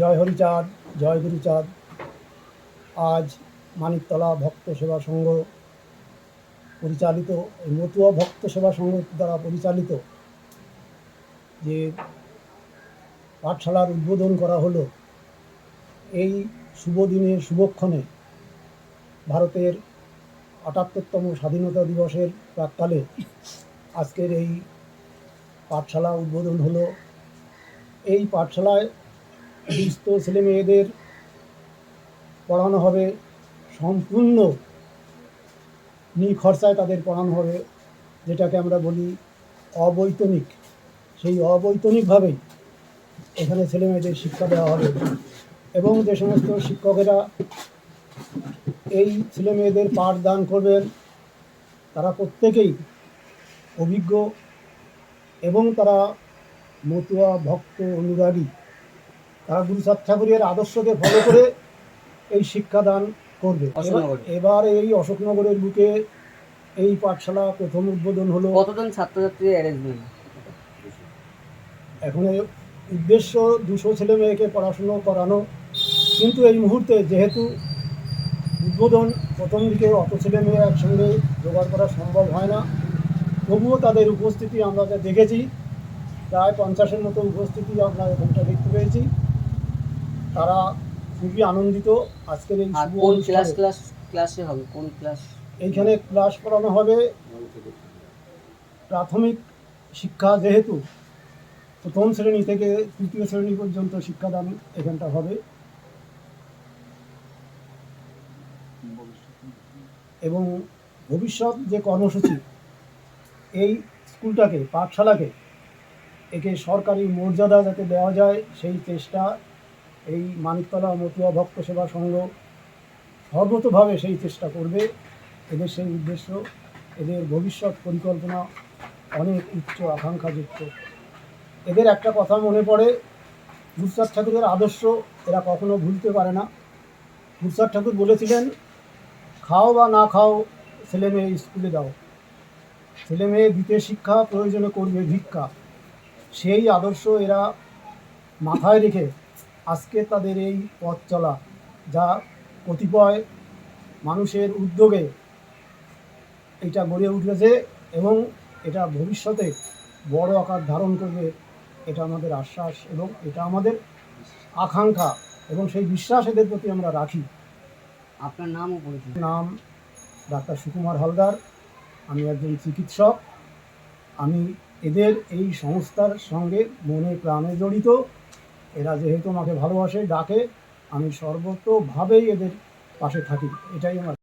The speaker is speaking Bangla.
জয় হরিচাঁদ, জয় গুরুচাঁদ। আজ মানিকতলা ভক্ত সেবা সংঘ পরিচালিত মতুয়া ভক্ত সেবা সংঘ দ্বারা পরিচালিত যে পাঠশালার উদ্বোধন করা হলো, এই শুভ দিনে, শুভক্ষণে ভারতের আটাত্তরতম স্বাধীনতা দিবসের প্রাককালে আজকের এই পাঠশালা উদ্বোধন হলো। এই পাঠশালায় দুস্থ ছেলে মেয়েদের পড়ানো হবে, সম্পূর্ণ নিখরচায় তাদের পড়ানো হবে, যেটাকে আমরা বলি অবৈতনিক। সেই অবৈতনিকভাবেই এখানে ছেলে মেয়েদের শিক্ষা দেওয়া হবে এবং যে সমস্ত শিক্ষকেরা এই ছেলে মেয়েদের পাঠদান করবেন, তারা প্রত্যেকেই অভিজ্ঞ এবং তারা মতুয়া, ভক্ত অনুরাগী তারা গুরুচাঁদ ঠাকুরের আদর্শকে ফলো করে এই শিক্ষাদান করবে। এবার- এই অশোকনগরের বুকে এই পাঠশালা প্রথম উদ্বোধন হলো। কতজন ছাত্রছাত্রী অ্যারেঞ্জমেন্ট এখন উদ্দেশ্য দুশো ছেলে মেয়েকে পড়াশুনো করানো। কিন্তু এই মুহূর্তে যেহেতু উদ্বোধন প্রথম দিকে অত ছেলে মেয়ে একসঙ্গে জোগাড় করা সম্ভব হয় না। তবুও তাদের উপস্থিতি আমরা দেখেছি প্রায় পঞ্চাশের মতো উপস্থিতি আমরা এখানটা দেখতে পেয়েছি। তারা খুবই আনন্দিত। আজকের এই আর শুভ কোন অনুষ্ঠানে। ক্লাস ক্লাস ক্লাসে হবে? কোন ক্লাস এইখানে ক্লাস করানো হবে প্রাথমিক শিক্ষা যেহেতু প্রথম শ্রেণি থেকে তৃতীয় শ্রেণি পর্যন্ত শিক্ষাদান এখানটা হবে। এবং ভবিষ্যৎ যে কর্মসূচি এই স্কুলটাকে পাঠশালাকে একে সরকারি মর্যাদা যাতে দেওয়া যায় সেই চেষ্টা এই মানিকতলা মতুয়া ভক্ত সেবা সংঘ সর্বতভাবে সেই চেষ্টা করবে। এদের সেই উদ্দেশ্য, এদের ভবিষ্যৎ পরিকল্পনা অনেক উচ্চ, আকাঙ্ক্ষাযুক্ত। এদের একটা কথা মনে পড়ে গুরুচাঁদ ঠাকুরের আদর্শ এরা কখনো ভুলতে পারে না। গুরুচাঁদ ঠাকুর বলেছিলেন, খাও বা না খাও, ছেলে মেয়ে স্কুলে দাও ছেলে মেয়ে দিতে শিক্ষা প্রয়োজনে করবে ভিক্ষা। সেই আদর্শ এরা মাথায় রেখে আজকে তাদের এই পথ চলা যা কতিপয় মানুষের উদ্যোগে এটা গড়ে উঠেছে এবং এটা ভবিষ্যতে বড় আকার ধারণ করবে এটা আমাদের আশ্বাস এবং এটা আমাদের আকাঙ্ক্ষা এবং সেই বিশ্বাস এদের প্রতি আমরা রাখি। আপনার নাম নাম ডাক্তার সুকুমার হালদার আমি একজন চিকিৎসক। আমি এদের এই সংস্থার সঙ্গে মনে প্রাণে জড়িত। এরা যেহেতু আমাকে ভালোবাসে ডাকে আমি সর্বতোভাবেই এদের পাশে থাকি এটাই আমার